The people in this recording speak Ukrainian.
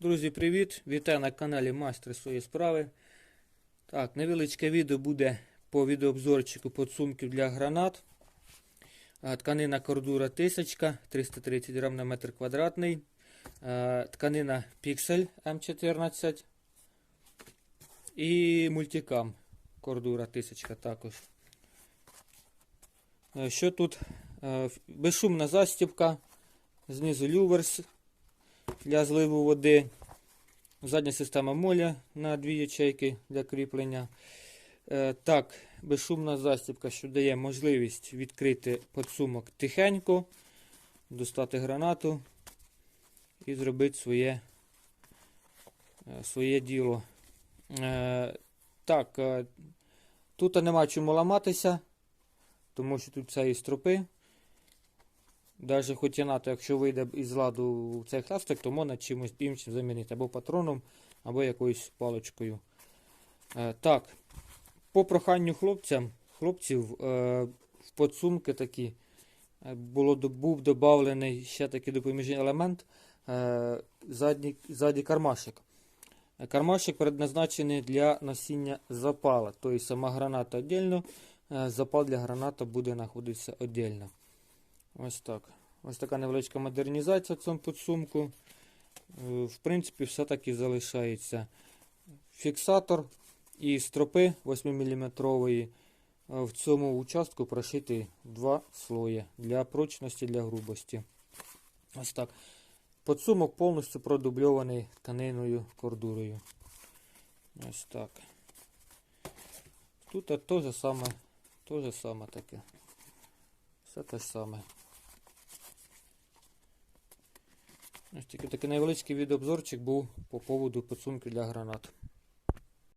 Друзі, привіт! Вітаю на каналі Майстер своєї справи. Так, невеличке відео буде по відеообзорчику подсумків для гранат. Тканина кордура 1000, 330 грам на метр квадратний. Тканина Pixel М14 і мультикам кордура 1000 також. Що тут? Безшумна застібка, знизу люверс для зливу води. Задня система моля на дві ячейки для кріплення. Е, так, безшумна застібка, що дає можливість відкрити подсумок тихенько, достати гранату і зробити своє, е, своє діло. Е, так, тут нема чому ламатися, тому що тут все із стропи. Даже хоч НАТО, якщо вийде із ладу цей хлястик, то можна чимось іншим замінити, або патроном, або якоюсь паличкою. Е, так, по проханню хлопцям, хлопців е, в подсумки такі е, було, був додавлений ще такий допоміжний елемент е, задній, задній кармашик. Кармашик предназначений для носіння запала. Тобто сама граната віддільно, е, запал для граната буде знаходитися віддільно. Ось так. Ось така невеличка модернізація в цьому підсумку. Е, В принципі, все-таки залишається фіксатор і стропи 8-мм. В цьому участку прошити два слої для прочності, для грубості. Ось так. Подсумок повністю продубльований тканиною кордурою. Ось так. Тут те саме, те же саме таке. Все те ж саме. Ось тільки такий невеличкий відеообзорчик був по поводу підсумки для гранат.